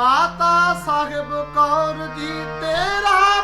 ਮਾਤਾ ਸਾਹਿਬ ਕੌਰ ਜੀ ਤੇਰਾ